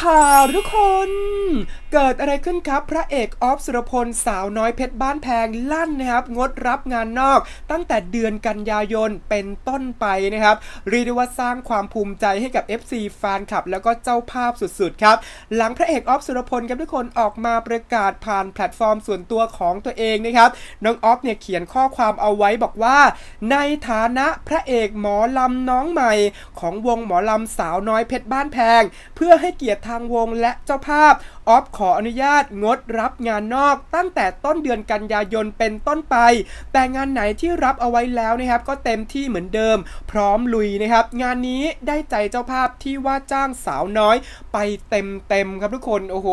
ข่าทุกคนเกิดอะไรขึ้นครับพระเอกออฟสุรพลสาวน้อยเพชรบ้านแพงลั่นนะครับ งดรับงานนอก ตั้งแต่เดือนกันยายนเป็นต้นไปนะครับเรียกได้ว่าสร้างความภูมิใจให้กับ FC แฟนคลับ แล้วก็เจ้าภาพสุดๆครับ หลังพระเอกออฟสุรพลครับทุกคนออกมาประกาศผ่านแพลตฟอร์มส่วนตัวของตัวเองนะครับน้องออฟเนี่ยเขียนข้อความเอาไว้บอกว่า ในฐานะพระเอกหมอลำน้องใหม่ ของวงหมอลำสาวน้อยเพชรบ้านแพง เพื่อให้เกียรติทางวงและเจ้าภาพออฟขออนุญาตงดรับงานนอกตั้งแต่ต้นเดือนกันยายนเป็นต้นไป แต่งานไหนที่รับเอาไว้แล้วนะครับก็เต็มที่เหมือนเดิม พร้อมลุยนะครับ งานนี้ได้ใจเจ้าภาพที่ว่าจ้างสาวน้อย ไปเต็มเต็มครับทุกคนโอ้โห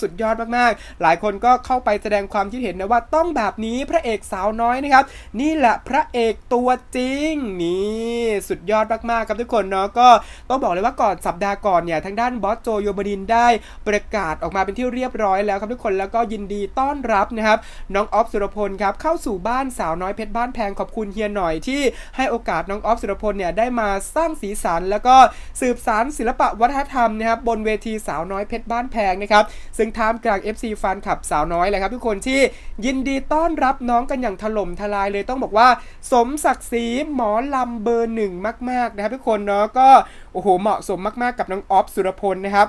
สุดยอดมากๆ หลายคนก็เข้าไปแสดงความคิดเห็นนะว่าต้องแบบนี้พระเอกสาวน้อยนะครับ นี่แหละพระเอกตัวจริงนี่สุดยอดมากๆครับทุกคนเนาะก็ต้องบอกเลยว่าก่อนสัปดาห์ก่อนเนี่ยทางด้านบอสโจโยบดินได้ประกาศออกมาเป็นที่เรียบร้อยแล้วครับทุกคนแล้วก็ยินดีต้อนรับนะครับน้องออฟสุรพลครับเข้าสู่บ้านสาวน้อยเพชรบ้านแพงขอบคุณเฮียหน่อยที่ให้โอกาสน้องออฟสุรพลเนี่ยได้มาสร้างสีสัน แล้วก็สืบสานศิลปะวัฒนธรรมนะครับบนเวทีสาวน้อยเพชรบ้านแพงนะครับซึ่งท่ามกลาง FC แฟนคลับสาวน้อยเลยครับทุกคนที่ยินดีต้อนรับน้องกันอย่างถล่มทลายเลยต้องบอกว่า สมศักดิ์ศรีหมอลำเบอร์หนึ่งมาก ๆ นะครับทุกคนเนาะก็โอ้โหเหมาะสมมาก ๆ กับน้องออฟสุรพลนะครับ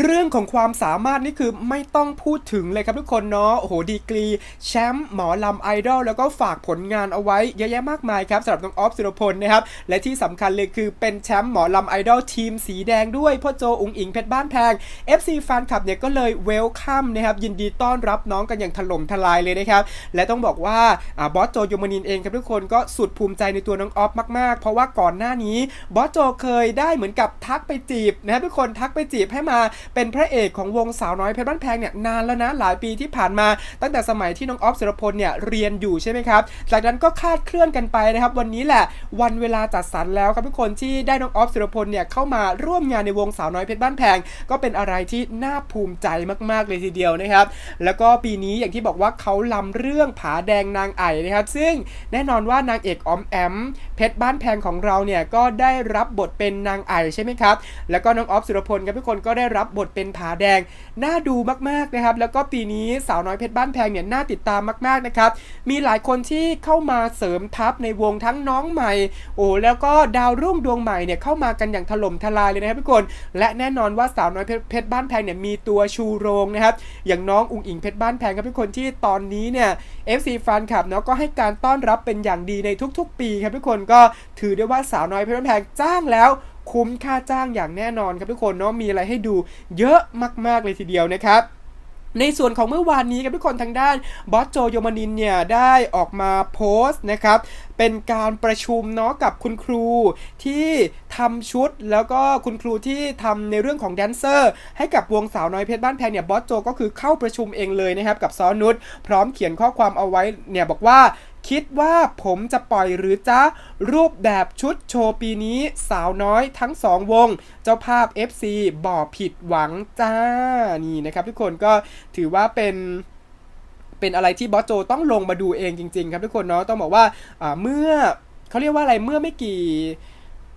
เรื่องของความสามารถนี่คือไม่ต้องพูดถึงเลยครับทุกคนเนาะโอ้โหดีกรีแชมป์หมอลำไอดอลแล้วก็ฝากผลงานเอาไว้เยอะแยะมากมายครับสำหรับน้องออฟสุรพลนะครับและที่สำคัญเลยคือเป็นแชมป์หมอลำไอดอลทีมสีแดงด้วยพ่อโจอุงอิงเพชรบ้านแพง FC แฟนคลับเนี่ยก็เลยเวลคัมนะครับยินดีต้อนรับน้องกันอย่างถล่มทลายเลยนะครับและต้องบอกว่าอบอสโจโยมานินเองครับทุกคนก็สุดภูมิใจในตัวน้องออฟมากๆ เพราะว่าก่อนหน้านี้บอสโจเคยได้เหมือนกับทักไปจีบนะครับทุกคนทักไปจีบให้มาเป็นพระเอกของวงสาวน้อยเพชรบ้านแพงเนี่ยนานแล้วนะหลายปีที่ผ่านมา ตั้งแต่สมัยที่น้องออฟสุรพลเนี่ยเรียนอยู่ใช่ไหมครับ จากนั้นก็คาดเคลื่อนกันไปนะครับ วันนี้แหละวันเวลาจัดสรรแล้วครับทุกคนที่ได้น้องออฟสุรพลเนี่ยเข้ามาร่วมงานในวงสาวน้อยเพชรบ้านแพง ก็เป็นอะไรที่น่าภูมิใจมากๆเลยทีเดียวนะครับ แล้วก็ปีนี้อย่างที่บอกว่าเขาลำเรื่องผาแดงนางไอ่นะครับ ซึ่งแน่นอนว่านางเอกออมแอมเพชรบ้านแพงของเราเนี่ยก็ได้รับบทเป็นนางไอ่ใช่ไหมครับ แล้วก็น้องออฟสุรพลครับทุกคนก็ได้รับบทเป็นผาแดง น่าดูมากๆนะครับ แล้วก็ปีนี้สาวน้อยเพชรบ้านแพงเนี่ยน่าติดตามมากๆนะครับ มีหลายคนที่เข้ามาเสริมทัพในวงทั้งน้องใหม่ โอ้แล้วก็ดาวรุ่งดวงใหม่เนี่ยเข้ามากันอย่างถล่มทลายเลยนะครับทุกคน และแน่นอนว่าสาวน้อยเพชรเพชรบ้านแพงเนี่ยมีตัวชูโรงนะครับ อย่างน้องอุงอิงเพชรบ้านแพงครับทุกคนที่ตอนนี้เนี่ย FC แฟนคลับเนาะก็ให้การต้อนรับเป็นอย่างดีในทุกๆ ปีครับทุกคนก็ถือได้ว่าสาวน้อยเพชรบ้านแพงจ้างแล้ว คุ้มค่าจ้างอย่างแน่นอนครับทุกคนเนาะมีอะไรให้ดูเยอะมาก ๆ เลยทีเดียวนะครับในส่วนของเมื่อวานนี้ครับทุกคนทางด้านบอสโจโยมานินเนี่ยได้ออกมาโพสต์นะครับเป็นการประชุมเนาะกับคุณครูที่ทำชุด แล้วก็คุณครูที่ทำในเรื่องของแดนเซอร์ ให้กับวงสาวน้อยเพชรบ้านแพงเนี่ยบอสโจก็คือเข้าประชุมเองเลยนะครับกับซอนุชพร้อมเขียนข้อความเอาไว้เนี่ยบอกว่า คิดว่าผมจะปล่อยหรือจ้ารูปแบบชุดโชว์ปีนี้สาวน้อยทั้งสองวง เจ้าภาพ FC บ่อผิดหวังจ้านี่นะครับ ทุกคนก็ถือว่าเป็นเป็นอะไรที่บอสโจต้องลงมาดูเองจริง ๆ ครับทุกคนเนาะต้องบอกว่าเมื่อเขาเรียกว่าอะไรเมื่อไม่กี่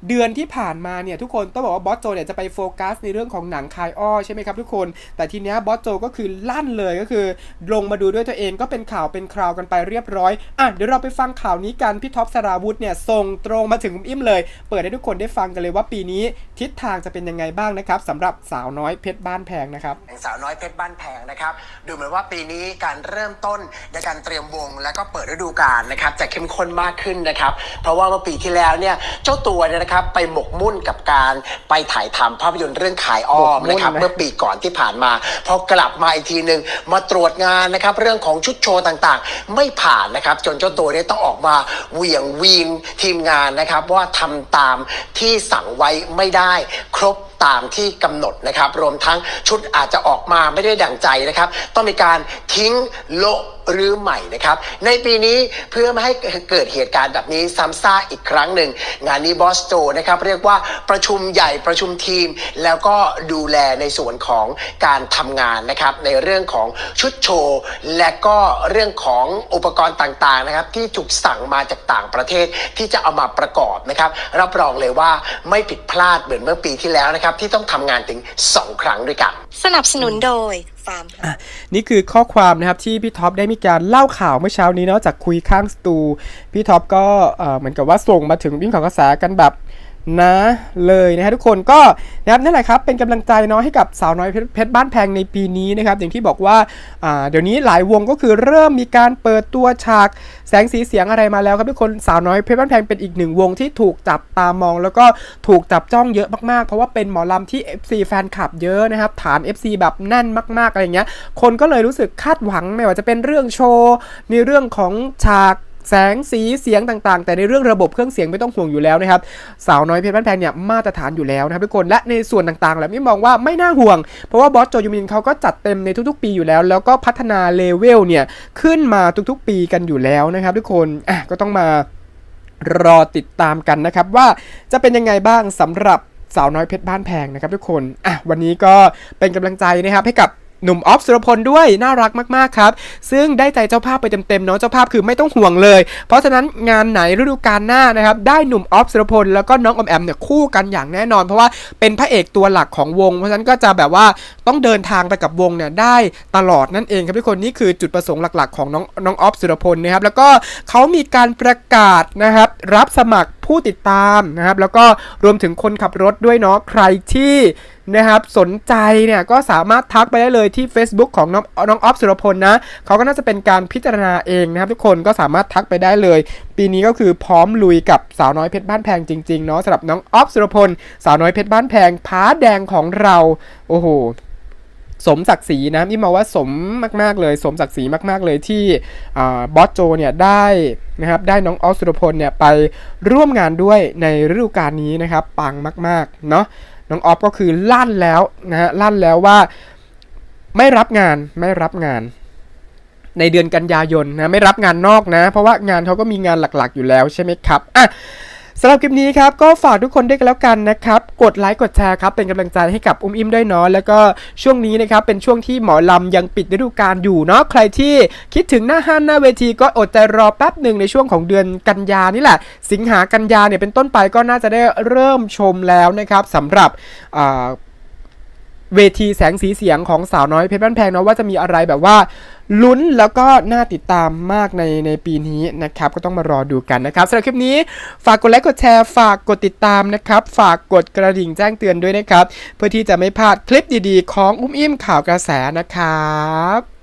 เดือนที่ผ่านมาเนี่ยทุกคนต้องบอกว่าบอสโจเนี่ยจะไปโฟกัสในเรื่องของหนังคายอ้อใช่ไหมครับทุกคน แต่ทีเนี้ยบอสโจก็คือลั่นเลยก็คือ ลงมาดูด้วยตัวเองก็เป็นข่าวเป็นคราวกันไปเรียบร้อย อะเดี๋ยวเราไปฟังข่าวนี้กันพี่ท็อปสราวุธเนี่ยส่งตรงมาถึงคุณอิ่มเลย เปิดให้ทุกคนได้ฟังกันเลยว่าปีนี้ทิศทางจะเป็นยังไงบ้างนะครับสำหรับสาวน้อยเพชรบ้านแพงนะครับสาวน้อยเพชรบ้านแพงนะครับดูเหมือนว่าปีนี้การเริ่มต้นในการเตรียมวง แล้วก็เปิดฤดูกาลนะครับจะเข้มข้นมากขึ้นนะครับเพราะว่าเมื่อปีที่แล้วเนี่ยเจ้าตัวเนี่ยนะครับไปหมกมุ่นกับการไปถ่ายทำภาพยนตร์เรื่องขายอ้อมหมกมุ่นนะครับนะ เมื่อปีก่อนที่ผ่านมา พอกลับมาอีกทีหนึ่งมาตรวจงานนะครับเรื่องของชุดโชว์ต่างๆ ไม่ผ่านนะครับ จนเจ้าตัวเนี่ยต้องออกมาเหวี่ยงวีนทีมงานนะครับ ว่าทำตามที่สั่งไว้ไม่ได้ครบตามที่กำหนดนะครับ รวมทั้งชุดอาจจะออกมาไม่ได้ดั่งใจนะครับ ต้องมีการทิ้งโละห รือใหม่นะครับ ในปีนี้เพื่อไม่ให้เกิดเหตุการณ์แบบนี้ซ้ำซากอีกครั้งหนึ่ง งานนี้บอสโจนะครับเรียกว่าประชุมใหญ่ประชุมทีม แล้วก็ดูแลในส่วนของการทำงานนะครับในเรื่องของชุดโชว์ และก็เรื่องของอุปกรณ์ต่างๆนะครับที่ถูกสั่งมาจากต่างประเทศที่จะเอามาประกอบนะครับรับรองเลยว่าไม่ผิดพลาดเหมือนเมื่อปีที่แล้วนะครับนะครับที่ต้องทำงานถึง 2 ครั้งด้วยกัน สนับสนุนโดยฟาร์มนี่คือข้อความนะครับที่พี่ท็อปได้มีการเล่าข่าวเมื่อเช้านี้เนาะจากคุยข้างสตู พี่ท็อปก็เอ่อเหมือนกับว่าส่งมาถึงวิ่งของกระแสกันแบบ นะเลยนะฮะทุกคนก็นะครับนั่นแหละครับเป็นกำลังใจเนาะให้กับสาวน้อยเพชรบ้านแพงในปีนี้นะครับอย่างที่บอกว่าอ่าเดี๋ยวนี้หลายวงก็คือเริ่มมีการเปิดตัวฉากแสงสีเสียงอะไรมาแล้วครับทุกคนสาวน้อยเพชรบ้านแพงเป็นอีกหนึ่งวงที่ถูกจับตามอง แล้วก็ถูกจับจ้องเยอะมากๆ เพราะว่าเป็นหมอลำที่ FC แฟนคลับเยอะนะครับฐาน FC แบบแน่นมากๆอะไรเงี้ยคนก็เลยรู้สึกคาดหวังไม่ว่าจะเป็นเรื่องโชว์ในเรื่องของฉาก แสงสีเสียงต่างๆ แต่ในเรื่องระบบเครื่องเสียงไม่ต้องห่วงอยู่แล้วนะครับสาวน้อยเพชรบ้านแพงเนี่ยมาตรฐานอยู่แล้วนะครับทุกคนและในส่วนต่างๆแล้วไม่มองว่าไม่น่าห่วง เพราะว่าบอสโจยูมินเขาก็จัดเต็มในทุกๆ ปีอยู่แล้ว แล้วก็พัฒนาเลเวลเนี่ยขึ้นมาทุกๆ ปีกันอยู่แล้วนะครับ ทุกคนอะก็ต้องมารอติดตามกันนะครับว่าจะเป็นยังไงบ้างสำหรับสาวน้อยเพชรบ้านแพงนะครับทุกคนอะวันนี้ก็เป็นกำลังใจนะครับให้กับ หนุ่มออฟสุรพลด้วยน่ารักมากๆครับ ซึ่งได้ใจเจ้าภาพไปเต็มๆเนาะเจ้าภาพคือไม่ต้องห่วงเลย เพราะฉะนั้นงานไหนฤดูกาลหน้านะครับได้หนุ่มออฟสุรพลแล้วก็น้องอมแอมเนี่ยคู่กันอย่างแน่นอน เพราะว่าเป็นพระเอกตัวหลักของวง เพราะฉะนั้นก็จะแบบว่าต้องเดินทางไปกับวงเนี่ยได้ตลอดนั่นเองครับทุกคนนี่คือจุดประสงค์หลักๆของน้องน้องออฟสุรพลนะครับแล้วก็เขามีการประกาศนะครับรับสมัคร ผู้ติดตามนะครับ แล้วก็รวมถึงคนขับรถด้วยเนาะใครที่นะครับสนใจเนี่ยก็สามารถทักไปได้เลยที่ Facebook ของน้องน้องออฟสุรพลนะเขาก็น่าจะเป็นการพิจารณาเองนะครับทุกคนก็สามารถทักไปได้เลย ปีนี้ก็คือพร้อมลุยกับสาวน้อยเพชรบ้านแพงจริงๆเนาะสำหรับน้องออฟสุรพล สาวน้อยเพชรบ้านแพงพ้าแดงของเรา โอ้โห สมศักดิ์ศรีนะนี่มองว่าสมมาก ๆ เลย สมศักดิ์ศรีมาก ๆ เลยที่บอสโจเนี่ยได้นะครับได้น้องออสุรพลเนี่ยไปร่วมงานด้วยในฤดูกาลนี้นะครับปังมากๆเนาะน้องออฟก็คือลั่นแล้วนะฮะลั่นแล้วว่าไม่รับงานไม่รับงานในเดือนกันยายนนะไม่รับงานนอกนะ เพราะว่างานเขาก็มีงานหลักๆอยู่แล้วใช่ไหมครับอะ สำหรับคลิปนี้ครับก็ฝากทุกคนด้วยกันแล้วกันนะครับกดไลค์กดแชร์ครับเป็นกำลังใจให้กับอุ้มอิ่มด้วยเนาะแล้วก็ช่วงนี้นะครับเป็นช่วงที่หมอลำยังปิดฤดูกาลอยู่เนาะใครที่คิดถึงหน้าห้านหน้าเวทีก็อดใจรอแป๊บหนึ่งในช่วงของเดือนกันยานี่แหละ สิงหากันยาเนี่ยเป็นต้นไปก็น่าจะได้เริ่มชมแล้วนะครับสำหรับอ่า เวทีแสงสีเสียงของสาวน้อยเพชรบ้านแพงเนาะว่าจะมีอะไรแบบว่าลุ้นแล้วก็น่าติดตามมากในในปีนี้นะครับก็ต้องมารอดูกันนะครับสำหรับคลิปนี้ฝากกดไลค์กดแชร์ฝากกดติดตามนะครับฝากกดกระดิ่งแจ้งเตือนด้วยนะครับ เพื่อที่จะไม่พลาดคลิปดีๆ ของอุ้มอิ่มข่าวกระแสนะครับ